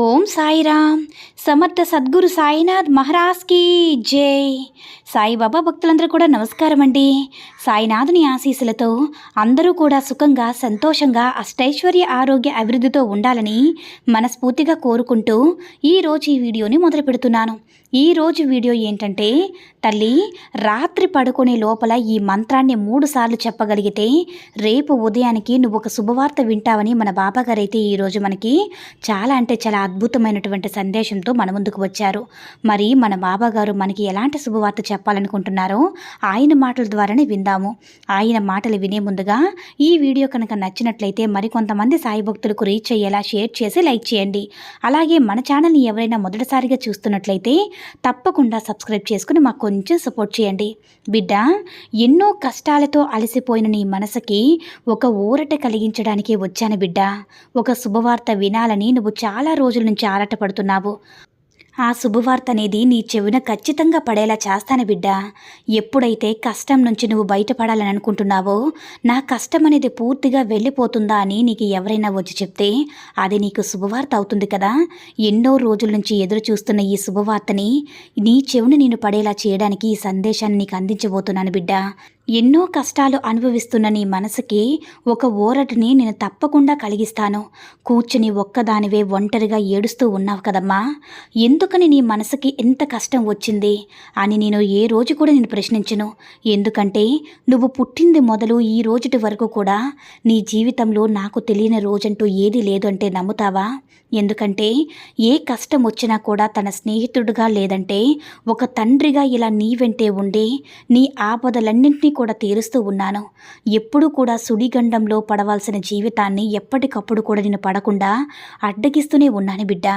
Om Sairam. Samartha Sadguru Sainath మహారాజ్కి జై. సాయిబాబా భక్తులందరూ కూడా నమస్కారం అండి సాయినాథుని ఆశీస్సులతో అందరూ కూడా సుఖంగా సంతోషంగా అష్టైశ్వర్య ఆరోగ్య అభివృద్ధితో ఉండాలని మనస్ఫూర్తిగా కోరుకుంటూ ఈరోజు ఈ వీడియోని మొదలు పెడుతున్నాను. ఈ రోజు వీడియో ఏంటంటే తల్లి రాత్రి పడుకునే లోపల ఈ మంత్రాన్ని మూడుసార్లు చెప్పగలిగితే రేపు ఉదయానికి నువ్వు ఒక శుభవార్త వింటావని మన బాబాగారైతే ఈరోజు మనకి చాలా అంటే చాలా అద్భుతమైనటువంటి సందేశంతో మన ముందుకు వచ్చారు. మరి మన బాబాగారు మనకి ఎలాంటి శుభవార్త చెప్పాలనుకుంటున్నారో ఆయన మాటల ద్వారానే విందాము. ఆయన మాటలు వినే ముందుగా ఈ వీడియో కనుక నచ్చినట్లయితే మరికొంతమంది సాయి భక్తులకు రీచ్ అయ్యేలా షేర్ చేసి లైక్ చేయండి. అలాగే మన ఛానల్ని ఎవరైనా మొదటిసారిగా చూస్తున్నట్లయితే తప్పకుండా సబ్స్క్రైబ్ చేసుకుని మాకు కొంచెం సపోర్ట్ చేయండి. బిడ్డ ఎన్నో కష్టాలతో అలసిపోయిన నీ మనసుకి ఒక ఊరట కలిగించడానికి వచ్చాను బిడ్డ. ఒక శుభవార్త వినాలని నువ్వు చాలా రోజు రోజుల నుంచి ఆరాటపడుతున్నావు. ఆ శుభవార్త అనేది నీ చెవిన ఖచ్చితంగా పడేలా చేస్తాను బిడ్డ. ఎప్పుడైతే కష్టం నుంచి నువ్వు బయటపడాలని అనుకుంటున్నావో నా కష్టం అనేది పూర్తిగా వెళ్ళిపోతుందా అని నీకు ఎవరైనా వచ్చి చెప్తే అది నీకు శుభవార్త అవుతుంది కదా. ఎన్నో రోజుల నుంచి ఎదురు చూస్తున్న ఈ శుభవార్తని నీ చెవిని నేను పడేలా చేయడానికి ఈ సందేశాన్ని నీకు అందించబోతున్నాను బిడ్డ. ఎన్నో కష్టాలు అనుభవిస్తున్న నీ మనసుకి ఒక ఊరటిని నేను తప్పకుండా కలిగిస్తాను. కూర్చుని ఒక్కదానివే ఒంటరిగా ఏడుస్తూ ఉన్నావు కదమ్మా. ఎందుకని నీ మనసుకి ఎంత కష్టం వచ్చింది? అని నేను ఏ రోజు కూడా నేను ప్రశ్నించను. ఎందుకంటే నువ్వు పుట్టింది మొదలు ఈ రోజుటి వరకు కూడా నీ జీవితంలో నాకు తెలియని రోజంటూ ఏది లేదు అంటే నమ్ముతావా? ఎందుకంటే ఏ కష్టం వచ్చినా కూడా తన స్నేహితుడుగా లేదంటే ఒక తండ్రిగా ఇలా నీ వెంటే ఉండి నీ ఆపదలన్నింటినీ కూడా తీరుస్తూ ఉన్నాను. ఎప్పుడూ కూడా సుడిగండంలో పడవలసిన జీవితాన్ని ఎప్పటికప్పుడు కూడా నేను పడకుండా అడ్డగిస్తూనే ఉన్నాను బిడ్డ.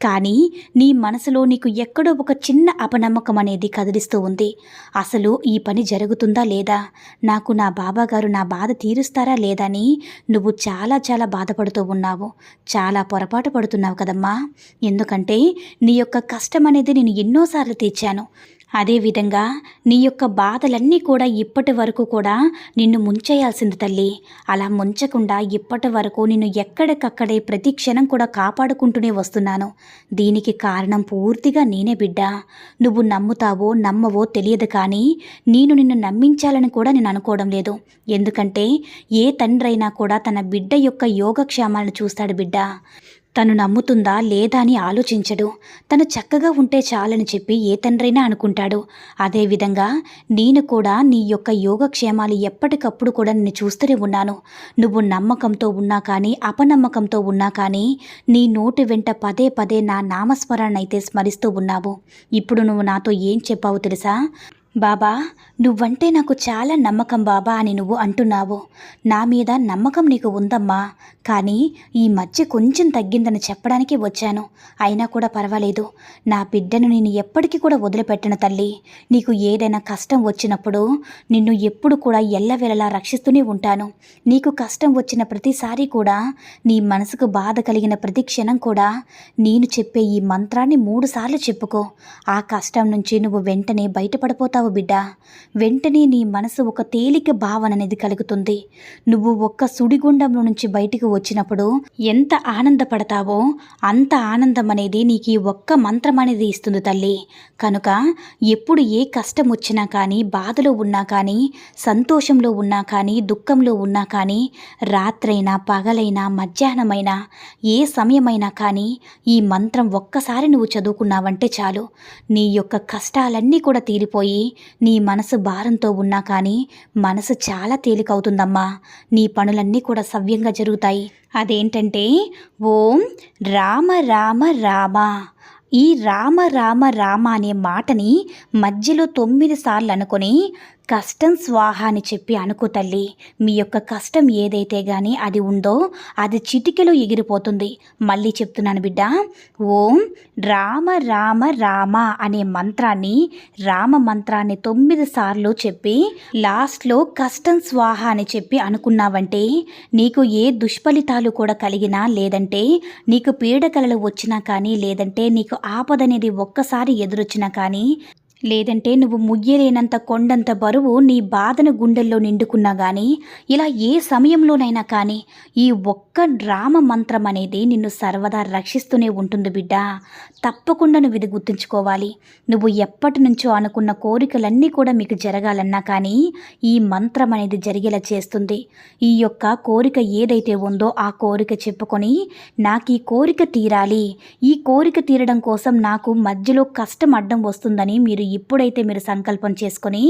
కానీ నీ మనసులో నీకు ఎక్కడో ఒక చిన్న అపనమ్మకం అనేది కదిలిస్తూ ఉంది. అసలు ఈ పని జరుగుతుందా లేదా? నాకు నా బాబాగారు నా బాధ తీరుస్తారా లేదా అని నువ్వు చాలా చాలా బాధపడుతూ ఉన్నావు. చాలా పొరపాటు పడుతున్నావు కదమ్మా. ఎందుకంటే నీ యొక్క కష్టం అనేది నేను ఎన్నోసార్లు తీర్చాను. అదేవిధంగా నీ యొక్క బాధలన్నీ కూడా ఇప్పటి వరకు కూడా నిన్ను ముంచేయాల్సింది తల్లి. అలా ముంచకుండా ఇప్పటి వరకు నిన్ను ఎక్కడికక్కడే ప్రతి క్షణం కూడా కాపాడుకుంటూనే వస్తున్నాను. దీనికి కారణం పూర్తిగా నేనే బిడ్డ. నువ్వు నమ్ముతావో నమ్మవో తెలియదు కానీ నేను నిన్ను నమ్మించాలని కూడా నేను అనుకోవడం లేదు. ఎందుకంటే ఏ తండ్రైనా కూడా తన బిడ్డ యొక్క యోగక్షేమాలను చూస్తాడు బిడ్డ. తను నమ్ముతుందా లేదా అని ఆలోచించడు. తను చక్కగా ఉంటే చాలని చెప్పి ఏ తండ్రైనా అనుకుంటాడు. అదేవిధంగా నేను కూడా నీ యొక్క యోగక్షేమాలు ఎప్పటికప్పుడు కూడా నిన్ను చూస్తూనే ఉన్నాను. నువ్వు నమ్మకంతో ఉన్నా కానీ అపనమ్మకంతో ఉన్నా కానీ నీ నోటి వెంట పదే పదే నా నామస్మరణ అయితే స్మరిస్తూ ఉన్నావు. ఇప్పుడు నువ్వు నాతో ఏం చెప్పావు తెలుసా? బాబా నువ్వంటే నాకు చాలా నమ్మకం బాబా అని నువ్వు అంటున్నావు. నా మీద నమ్మకం నీకు ఉందమ్మా. కానీ ఈ మధ్య కొంచెం తగ్గిందని చెప్పడానికి వచ్చాను. అయినా కూడా పర్వాలేదు. నా బిడ్డను నేను ఎప్పటికీ కూడా వదిలిపెట్టను తల్లి. నీకు ఏదైనా కష్టం వచ్చినప్పుడు నిన్ను ఎప్పుడు కూడా ఎల్లవేళలా రక్షిస్తూనే ఉంటాను. నీకు కష్టం వచ్చిన ప్రతిసారి కూడా నీ మనసుకు బాధ కలిగిన ప్రతి క్షణం కూడా నేను చెప్పే ఈ మంత్రాన్ని మూడుసార్లు చెప్పుకో. ఆ కష్టం నుంచి నువ్వు వెంటనే బయటపడిపోతావు. అవుతావు బిడ్డ. వెంటనే నీ మనసు ఒక తేలిక భావన అనేది కలుగుతుంది. నువ్వు ఒక్క సుడిగుండంలో నుంచి బయటికి వచ్చినప్పుడు ఎంత ఆనందపడతావో అంత ఆనందం అనేది నీకు ఈ ఒక్క మంత్రం అనేది ఇస్తుంది తల్లి. కనుక ఎప్పుడు ఏ కష్టం వచ్చినా కానీ బాధలో ఉన్నా కానీ సంతోషంలో ఉన్నా కానీ దుఃఖంలో ఉన్నా కానీ రాత్రైనా పగలైనా మధ్యాహ్నమైనా ఏ సమయమైనా కానీ ఈ మంత్రం ఒక్కసారి నువ్వు చదువుకున్నావంటే చాలు. నీ యొక్క కష్టాలన్నీ కూడా తీరిపోయి నీ మనసు భారంతో ఉన్నా కానీ మనసు చాలా తేలికవుతుందమ్మా. నీ పనులన్నీ కూడా సవ్యంగా జరుగుతాయి. అదేంటంటే ఓం రామ రామ రామ. ఈ రామ రామ రామ అనే మాటని మధ్యలో తొమ్మిది సార్లు అనుకొని కష్టం స్వాహ అని చెప్పి అనుకో తల్లి మీ యొక్క కష్టం ఏదైతే గాని అది ఉందో అది చిటికెలో ఎగిరిపోతుంది. మళ్ళీ చెప్తున్నాను బిడ్డ ఓం రామ రామ రామ అనే మంత్రాన్ని రామ మంత్రాన్ని తొమ్మిది సార్లు చెప్పి లాస్ట్లో కష్టం స్వాహ అని చెప్పి అనుకున్నావంటే నీకు ఏ దుష్ఫలితాలు కూడా కలిగినా లేదంటే నీకు పీడకలలు వచ్చినా కానీ లేదంటే నీకు ఆపదనేది ఒక్కసారి ఎదురొచ్చినా కానీ లేదంటే నువ్వు ముయ్యలేనంత కొండంత బరువు నీ బాధను గుండెల్లో నిండుకున్నా కానీ ఇలా ఏ సమయంలోనైనా కానీ ఈ ఒక్క డ్రామ మంత్రం అనేది నిన్ను సర్వదా రక్షిస్తూనే ఉంటుంది బిడ్డ. తప్పకుండా నువ్వు ఇది గుర్తుంచుకోవాలి. నువ్వు ఎప్పటి నుంచో అనుకున్న కోరికలన్నీ కూడా మీకు జరగాలన్నా కానీ ఈ మంత్రం అనేది జరిగేలా చేస్తుంది. ఈ యొక్క కోరిక ఏదైతే ఉందో ఆ కోరిక చెప్పుకొని నాకు ఈ కోరిక తీరాలి. ఈ కోరిక తీరడం కోసం నాకు మధ్యలో కష్టం అడ్డం వస్తుందని మీరు ఇప్పుడైతే మీరు సంకల్పం చేసుకొని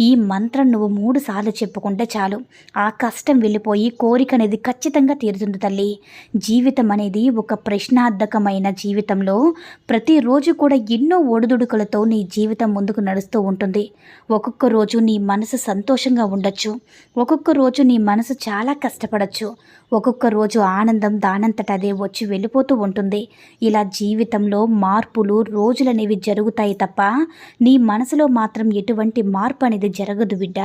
ఈ మంత్రం నువ్వు మూడు సార్లు చెప్పుకుంటే చాలు. ఆ కష్టం వెళ్ళిపోయి కోరిక అనేది ఖచ్చితంగా తీరుతుంది తల్లి. జీవితం అనేది ఒక ప్రశ్నార్థకమైన జీవితంలో ప్రతిరోజు కూడా ఎన్నో ఒడిదుడుకులతో నీ జీవితం ముందుకు నడుస్తూ ఉంటుంది. ఒక్కొక్క రోజు నీ మనసు సంతోషంగా ఉండొచ్చు. ఒక్కొక్క రోజు నీ మనసు చాలా కష్టపడచ్చు. ఒక్కొక్క రోజు ఆనందం దానంతట అదే వచ్చి వెళ్ళిపోతూ ఉంటుంది. ఇలా జీవితంలో మార్పులు రోజులనేవి జరుగుతాయి తప్ప నీ మనసులో మాత్రం ఎటువంటి మార్పు అనేది జరగదు బిడ్డ.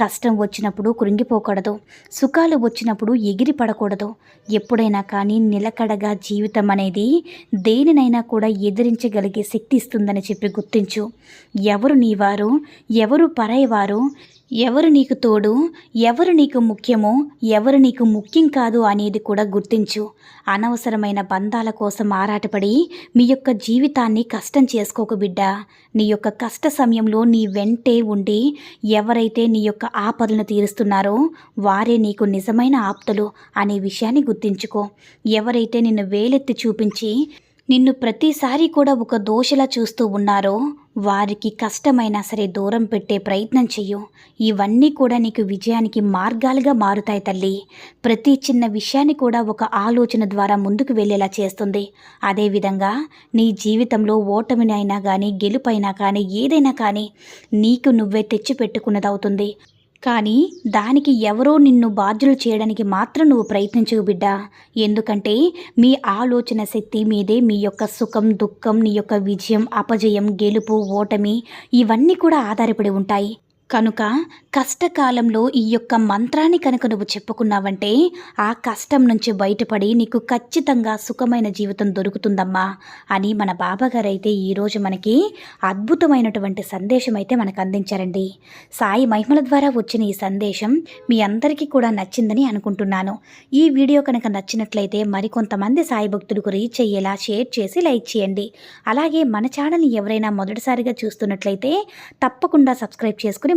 కష్టం వచ్చినప్పుడు కృంగిపోకూడదు. సుఖాలు వచ్చినప్పుడు ఎగిరి పడకూడదు. ఎప్పుడైనా కానీ నిలకడగా జీవితం అనేది దేనినైనా కూడా ఎదిరించగలిగే శక్తి ఇస్తుందని చెప్పి గుర్తించు. ఎవరు నీవారు ఎవరు పరాయివారు ఎవరు నీకు తోడు? ఎవరు నీకు ముఖ్యమో? ఎవరు నీకు ముఖ్యం కాదు అనేది కూడా గుర్తించు. అనవసరమైన బంధాల కోసం ఆరాటపడి మీ యొక్క జీవితాన్ని కష్టం చేసుకోకు బిడ్డ. నీ యొక్క కష్ట సమయంలో నీ వెంటే ఉండి ఎవరైతే నీ యొక్క ఆపదలను తీరుస్తున్నారో వారే నీకు నిజమైన ఆప్తులు అనే విషయాన్ని గుర్తించుకో. ఎవరైతే నిన్ను వేలెత్తి చూపించి నిన్ను ప్రతిసారి కూడా ఒక దోషలా చూస్తూ ఉన్నారో? వారికి కష్టమైనా సరే దూరం పెట్టే ప్రయత్నం చెయ్యు. ఇవన్నీ కూడా నీకు విజయానికి మార్గాలుగా మారుతాయి తల్లి. ప్రతి చిన్న విషయాన్ని కూడా ఒక ఆలోచన ద్వారా ముందుకు వెళ్ళేలా చేస్తుంది. అదేవిధంగా నీ జీవితంలో ఓటమినైనా కానీ గెలుపైనా కానీ ఏదైనా కానీ నీకు నువ్వే తెచ్చిపెట్టుకున్నదవుతుంది. కానీ దానికి ఎవరో నిన్ను బాధ్యులు చేయడానికి మాత్రం నువ్వు ప్రయత్నించవు బిడ్డ. ఎందుకంటే మీ ఆలోచన శక్తి మీదే మీ యొక్క సుఖం దుఃఖం నీ యొక్క విజయం అపజయం గెలుపు ఓటమి ఇవన్నీ కూడా ఆధారపడి ఉంటాయి. కనుక కష్టకాలంలో ఈ యొక్క మంత్రాన్ని కనుక నువ్వు చెప్పుకున్నావంటే ఆ కష్టం నుంచి బయటపడి నీకు ఖచ్చితంగా సుఖమైన జీవితం దొరుకుతుందమ్మా అని మన బాబాగారు అయితే ఈరోజు మనకి అద్భుతమైనటువంటి సందేశం అయితే మనకు అందించారండి. సాయి మహిమల ద్వారా వచ్చిన ఈ సందేశం మీ అందరికీ కూడా నచ్చిందని అనుకుంటున్నాను. ఈ వీడియో కనుక నచ్చినట్లయితే మరికొంతమంది సాయి భక్తులకు రీచ్ అయ్యేలా షేర్ చేసి లైక్ చేయండి. అలాగే మన ఛానల్ని ఎవరైనా మొదటిసారిగా చూస్తున్నట్లయితే తప్పకుండా సబ్స్క్రైబ్ చేసుకుని